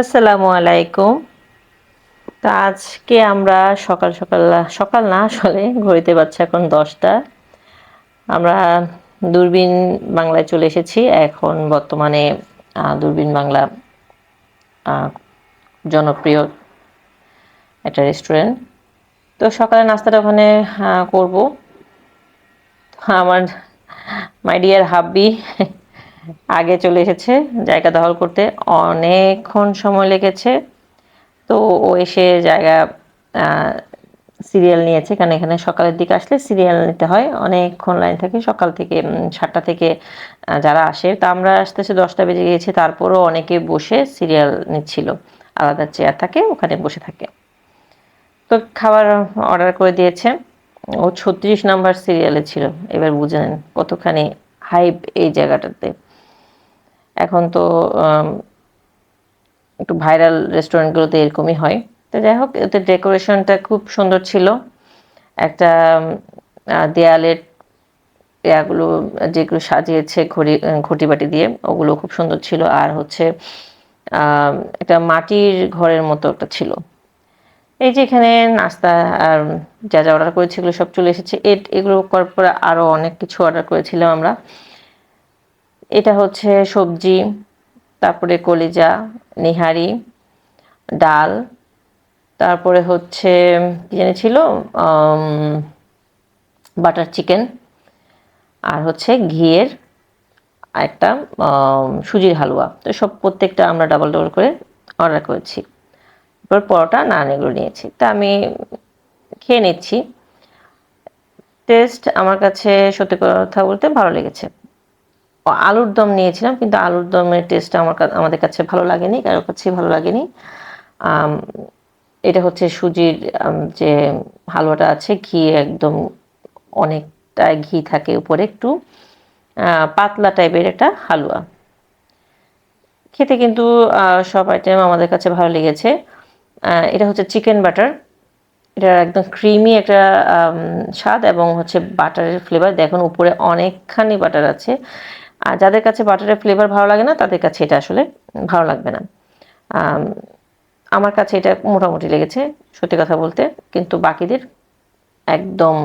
আসসালামু আলাইকুম। তো আজকে আমরা সকাল সকাল সকাল না, আসলে ঘড়িতে বাচ্চা এখন দশটা। আমরা দূরবীন বাংলায় চলে এসেছি। এখন বর্তমানে দূরবীন বাংলা জনপ্রিয় একটা রেস্টুরেন্ট তো সকালে নাস্তাটা ওখানে করব। আমার মাই ডিয়ার হাব্বি আগে চলে এসেছে, জায়গা দখল করতে অনেকক্ষণ সময় লেগেছে। তো ও এসে জায়গা সিরিয়াল নিয়েছে, কারণ এখানে সকালের দিকে আসলে সিরিয়াল নিতে হয়। অনেকক্ষণ লাইন থাকে, সকাল থেকে সাতটা থেকে যারা আসে। তা আমরা আসতে আসতে দশটা বেজে গিয়েছে, তারপরও অনেকে বসে সিরিয়াল নিচ্ছিল। আলাদা চেয়ার থাকে, ওখানে বসে থাকে। তো খাবার অর্ডার করে দিয়েছে। ও ছত্রিশ নাম্বার সিরিয়ালে ছিল। এবার বুঝে নেন কতখানি হাইপ এই জায়গাটাতে। এখন তো একটু ভাইরাল রেস্টুরেন্টগুলোতে এরকমই হয়। তো যাই হোক, এতে ডেকোরেশনটা খুব সুন্দর ছিল। একটা দেয়ালের ইয়াগুলো যেগুলো সাজিয়েছে ঘড়ি, ঘটিবাটি দিয়ে, ওগুলো খুব সুন্দর ছিল। আর হচ্ছে একটা মাটির ঘরের মতো একটা ছিল। এই যে এখানে নাস্তা আর যা যা অর্ডার করেছি সব চলে এসেছে। এগুলো করার পরে আরও অনেক কিছু অর্ডার করেছিলাম আমরা। এটা হচ্ছে সবজি, তারপরে কলিজা, নিহারি, ডাল, তারপরে হচ্ছে, কি জানি ছিল বাটার চিকেন, আর হচ্ছে ঘিয়ের একটা সুজির হালুয়া। তো সব প্রত্যেকটা আমরা ডাবল ডাবল করে অর্ডার করেছি। এরপর পরোটা নান এগুলো নিয়েছি। তা আমি খেয়ে নিচ্ছি। টেস্ট আমার কাছে সত্যি কথা বলতে ভালো লেগেছে। আলুর দম নিয়েছিলাম, কিন্তু আলুর দমের টেস্টটা আমার আমাদের কাছে ভালো লাগেনি, কারোর কাছে ভালো লাগেনি। এটা হচ্ছে সুজির যে হালুয়াটা আছে ঘি একদম অনেকটা ঘি থাকে উপরে একটু। পাতলা টাইপের একটা হালুয়া। খেতে কিন্তু সব আইটেম আমাদের কাছে ভালো লেগেছে। এটা হচ্ছে চিকেন বাটার এটা একদম ক্রিমি একটা স্বাদ এবং হচ্ছে বাটারের ফ্লেভার দেখুন, উপরে অনেকখানি বাটার আছে। আর যাদের কাছে বাটারের ফ্লেভার ভালো লাগে না, তাদের কাছে এটা আসলে ভালো লাগবে না। আমার কাছে এটা মোটামুটি লেগেছে, সত্যি কথা বলতে, কিন্তু বাকিদের একদম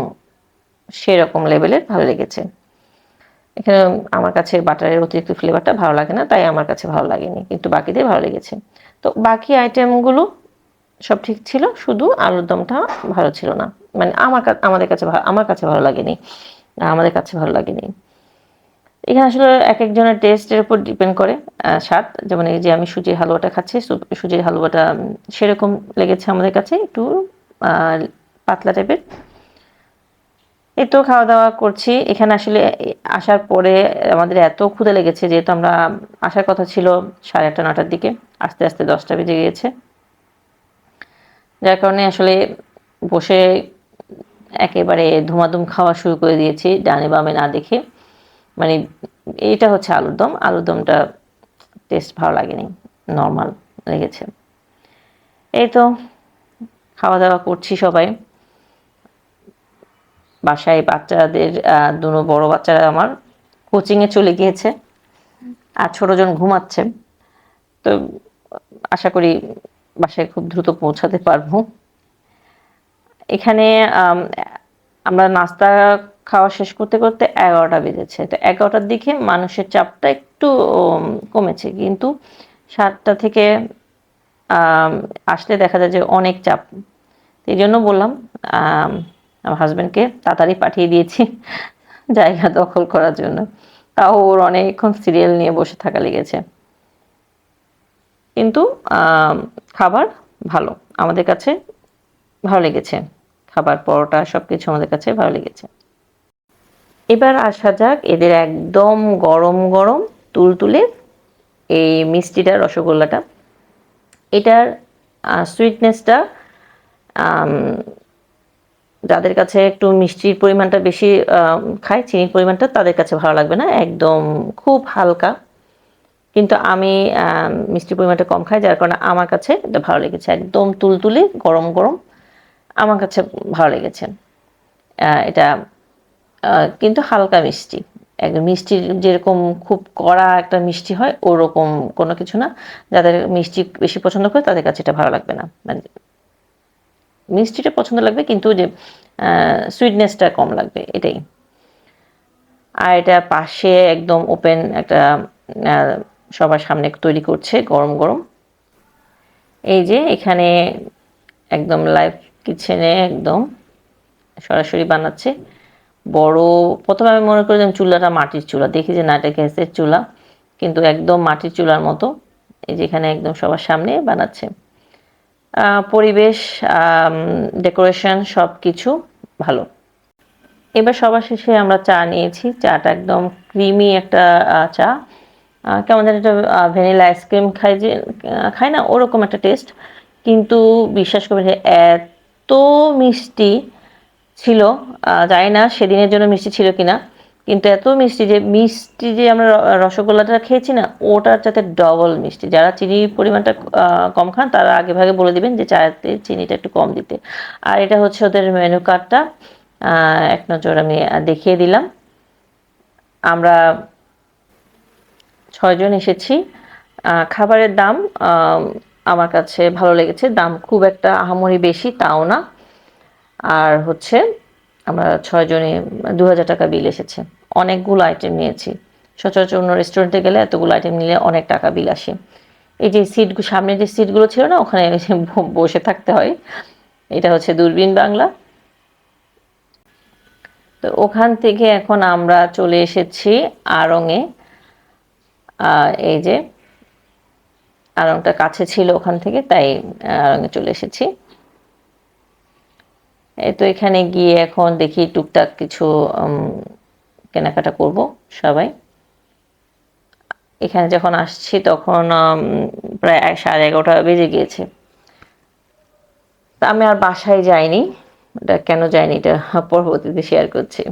সেরকম লেভেলের ভালো লেগেছে। এখানে আমার কাছে বাটারের অতিরিক্ত ফ্লেভারটা ভালো লাগে না, তাই আমার কাছে ভালো লাগেনি, কিন্তু বাকিদের ভালো লেগেছে। তো বাকি আইটেমগুলো সব ঠিক ছিল, শুধু আলুর দমটা ভালো ছিল না। মানে আমার আমাদের কাছে আমার কাছে ভালো লাগেনি। আমাদের কাছে ভালো লাগেনি। এখানে আসলে এক একজনের টেস্টের উপর ডিপেন্ড করে স্বাদ। যেমন এই যে আমি সুজির হালুয়াটা খাচ্ছি সুজির হালুয়াটা সেরকম লেগেছে আমাদের কাছে, একটু পাতলা টাইপের এই তো খাওয়া দাওয়া করছি। এখানে আসলে আসার পরে আমাদের এত ক্ষুদে লেগেছে, যেহেতু আমরা আসার কথা ছিল সাড়ে আটটা, নটার দিকে, আস্তে আস্তে দশটা বেজে গিয়েছে। যার কারণে আসলে বসে একেবারে ধুমাধুম খাওয়া শুরু করে দিয়েছি, ডানে বামে না দেখে। মানে এইটা হচ্ছে আলুর দম। আলুর দমটা টেস্ট ভালো লাগেনি নর্মাল লেগেছে। এই তো খাওয়া দাওয়া করছি সবাই। বাসায় বাচ্চাদের দুনো বড় বাচ্চারা আমার কোচিংয়ে চলে গিয়েছে। আর ছোটজন ঘুমাচ্ছে। তো আশা করি বাসায় খুব দ্রুত পৌঁছাতে পারব। এখানে আম, আমরা নাস্তা খাওয়া শেষ করতে করতে এগারোটা বেজেছে। তো এগারোটার দিকে মানুষের চাপটা একটু কমেছে। কিন্তু সাতটা থেকে আসলে দেখা যায় যে অনেক চাপ। এই জন্য বললাম আম, আমার হাজব্যান্ডকে তাড়াতাড়ি পাঠিয়ে দিয়েছি জায়গা দখল করার জন্য। তাও ওর অনেকক্ষণ সিরিয়াল নিয়ে বসে থাকা লেগেছে। কিন্তু খাবার ভালো। আমাদের কাছে ভালো লেগেছে। খাবার পরোটা সব কিছু আমাদের কাছে ভালো লেগেছে। এবার আসা যাক এদের একদম গরম গরম তুলতুলে এই মিষ্টিটা, রসগোল্লাটা। এটার সুইটনেসটা যাদের কাছে একটু মিষ্টির পরিমাণটা বেশি খায়, চিনির পরিমাণটা তাদের কাছে ভালো লাগবে না, একদম খুব হালকা। কিন্তু আমি মিষ্টির পরিমাণটা কম খাই, যার কারণে আমার কাছে এটা ভালো লেগেছে। একদম তুলতুলে, গরম গরম, আমার কাছে ভালো লেগেছে। এটা কিন্তু হালকা মিষ্টি। একদম মিষ্টি যেরকম খুব কড়া একটা মিষ্টি হয়, ওরকম কোনো কিছু না। যাদের মিষ্টি বেশি পছন্দ করে তাদের কাছে এটা ভালো লাগবে না। মানে মিষ্টিটা পছন্দ লাগবে কিন্তু যে সুইটনেসটা কম লাগবে, এটাই। আর এটা পাশে একদম ওপেন একটা সবার সামনে তৈরি করছে গরম গরম। এই যে এখানে একদম লাইভ কিচেনে একদম সরাসরি বানাচ্ছে। বড়, প্রথমে আমি মনে করি চুলাটা মাটির চুলা। দেখি যে না এটা গ্যাসের চুলা, কিন্তু একদম মাটির চুলার মতো, এই যেখানে একদম সবার সামনে বানাচ্ছে। পরিবেশ ডেকোরেশন সব কিছু ভালো। এবার সবার শেষে আমরা চা নিয়েছি। চাটা একদম ক্রিমি একটা চা। কেমন জানি একটা ভ্যানিলা আইসক্রিম খাই যে খাই না, ওরকম একটা টেস্ট। কিন্তু বিশ্বাস করবে এত মিষ্টি ছিল জানি না সেদিনের জন্য মিষ্টি ছিল কিনা, কিন্তু এত মিষ্টি যে মিষ্টি যে আমরা রসগোল্লাটা খেয়েছি না, ওটার সাথে ডবল মিষ্টি। যারা চিনির পরিমাণটা কম খান, তারা আগে ভাগে বলে দিবেন যে চায়েতে চিনিটা একটু কম দিতে। আর এটা হচ্ছে ওদের মেনু কার্ডটা এক নজর আমি দেখিয়ে দিলাম। আমরা ছয়জন এসেছি। খাবারের দাম আমার কাছে ভালো লেগেছে। দাম খুব একটা আহামরি বেশি, তাও না। আর হচ্ছে আমরা ছয়জনে দু হাজার টাকা বিল এসেছে। অনেকগুলো আইটেম নিয়েছি। সচরাচর অন্য রেস্টুরেন্টে গেলে এতগুলো আইটেম নিলে অনেক টাকা বিল আসে। এই যে সিট সামনে যে সিটগুলো ছিল না, ওখানে বসে থাকতে হয়। এটা হচ্ছে দূরবীন বাংলা। তো ওখান থেকে এখন আমরা চলে এসেছি আড়ংয়ে এই যে আড়ংটা কাছে ছিল ওখান থেকে, তাই আড়ংয়ে চলে এসেছি। তো এখানে গিয়ে এখন দেখি টুকটাক কিছু কেনাকাটা করব সবাই। এখানে যখন আসছি তখন প্রায় সাড়ে এগারোটা বেজে গিয়েছে। তা আমি আর বাসায় যাইনি এটা কেন যাইনি এটা পরবর্তীতে শেয়ার করছি।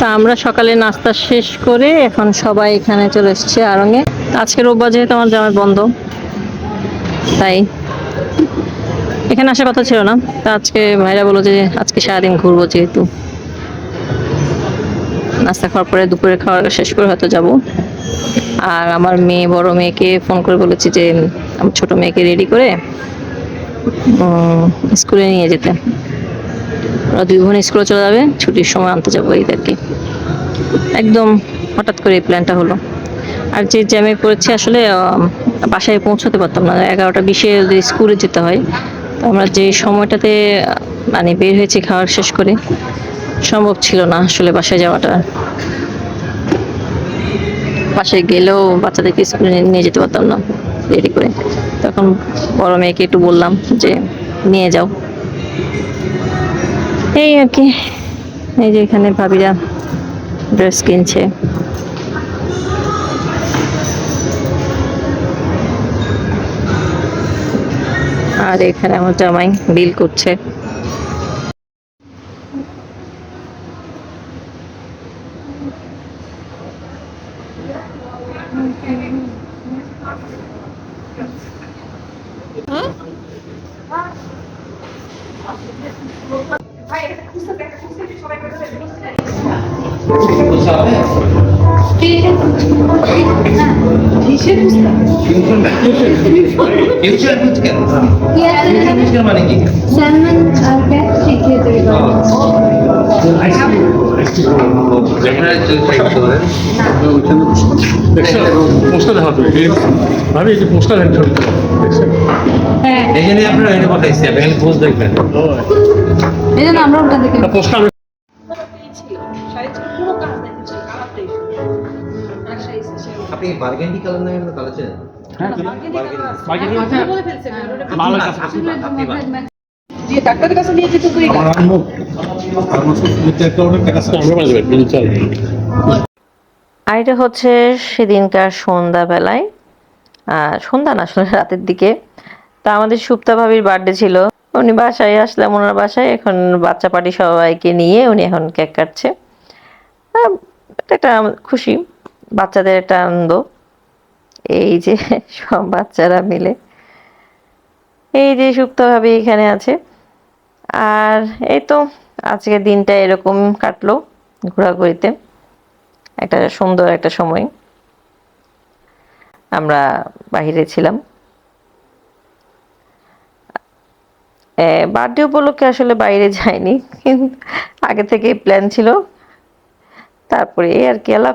তা আমরা সকালে নাস্তা শেষ করে এখন সবাই এখানে চলে এসছে আরঙে। আজকে রোববার যেহেতু আমার জামাই বন্ধ, তাই এখানে আসার কথা ছিল না। তা আজকে ভাইরা বলল যে আজকে সারাদিন ঘুরবো যেহেতু। নাস্তা খাওয়ার পরে দুপুরে খাওয়া শেষ করে হয়তো যাব। আর আমার মেয়ে, বড় মেয়েকে ফোন করে বলেছি যে, আমার ছোট মেয়েকে রেডি করে স্কুলে নিয়ে যেতে। ওরা দুই বোন স্কুলে চলে যাবে, ছুটির সময় আনতে যাব এদেরকে। একদম হঠাৎ করে এই প্ল্যানটা হলো। আর যে জ্যামে পড়েছি আসলে বাসায় পৌঁছতে পারতাম না। এগারোটা বিশে স্কুলে যেতে হয়। তো আমরা যে সময়টাতে মানে বের হয়েছি খাওয়ার শেষ করে, সম্ভব ছিল না আসলে বাসায় যাওয়াটা। বাসায় গেলেও বাচ্চাদেরকে স্কুলে নিয়ে যেতে পারতাম না দেরি করে। তখন বড় মেয়েকে একটু বললাম যে, নিয়ে যাও। এই আর কি। এই যে এখানে ভাবিরা ড্রেস কিনছে। আর এখানে আমার জামাই বিল করছে। মানে কি স্যালমন ক্যাট শিখিয়ে তৈরি করা হ্যাঁ জন্য আপনারা এটা পাঠাইছি আপনি পোস্ট দেখবেন। এই জন্য আমরা ওটা দেখে আপনি বার্গেন্ডি কালার নামে কালার চেনেন? আর এটা। হচ্ছে সেদিনকার সন্ধ্যাবেলায়। আহ, সন্ধ্যা না আসলে রাতের দিকে। তা আমাদের সুপ্তা ভাবির বার্থডে ছিল। উনি বাসায় আসলাম ওনার বাসায় এখন বাচ্চা পার্টি সবাইকে নিয়ে উনি এখন কেক কাটছে। একটা খুশি, বাচ্চাদের একটা আনন্দ। এই যে সব বাচ্চারা মিলে। এই যে সুপ্তভাবে এখানে আছে। আর এই তো আজকের দিনটা এরকম কাটলো ঘোরাঘুরিতে। একটা সুন্দর একটা সময়। আমরা বাইরে ছিলাম। বার্থডে উপলক্ষে আসলে বাইরে যাইনি। কিন্তু আগে থেকে প্ল্যান ছিল। তারপরে এই আর কি, আল্লাহ